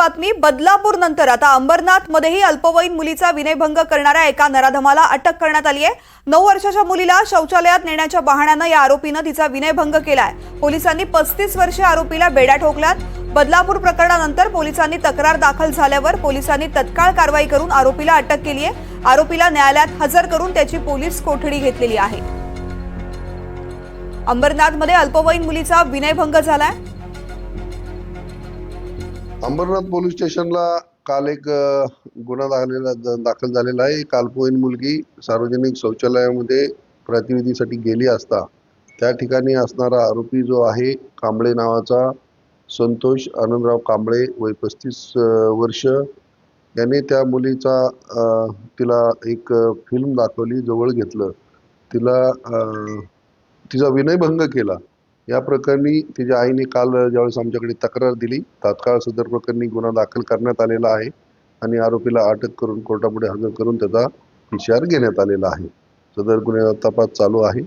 बातमी बदलापूर नंतर. आता अंबरनाथ मध्येही अल्पवयीन मुलीचा विनयभंग करणाऱ्या एका नराधमाला अटक करण्यात आली आहे. नऊ वर्षाच्या मुलीला शौचालयात नेण्याच्या बहाण्यानं या आरोपीनं तिचा विनयभंग केलाय. पोलिसांनी पस्तीस वर्षीय आरोपीला बेड्या ठोकल्यात. बदलापूर प्रकरणानंतर पोलिसांनी तक्रार दाखल झाल्यावर पोलिसांनी तत्काळ कारवाई करून आरोपीला अटक केली आहे. आरोपीला न्यायालयात हजर करून त्याची पोलीस कोठडी घेतलेली आहे. अंबरनाथमध्ये अल्पवयीन मुलीचा विनयभंग झालाय. अंबरनाथ पोलीस स्टेशनला काल एक गुन्हा दाखलेला दाखल झालेला आहे. कालपोईन मुलगी सार्वजनिक शौचालयामध्ये प्रतिनिधीसाठी गेली असता त्या ठिकाणी असणारा आरोपी जो आहे कांबळे नावाचा संतोष आनंदराव कांबळे वय पस्तीस वर्ष. याने त्या मुलीचा तिला एक फिल्म दाखवली जवळ घेतलं. तिला तिचा विनयभंग केला. या प्रकरणी तिच्या आईने काल ज्यावेळेस आमच्याकडे तक्रार दिली तात्काळ सदर प्रकरणी गुन्हा दाखल करण्यात आलेला आहे आणि आरोपीला अटक करून कोर्टापुढे हजर करून त्याचा विचार घेण्यात आलेला आहे. सदर गुन्ह्याचा तपास चालू आहे.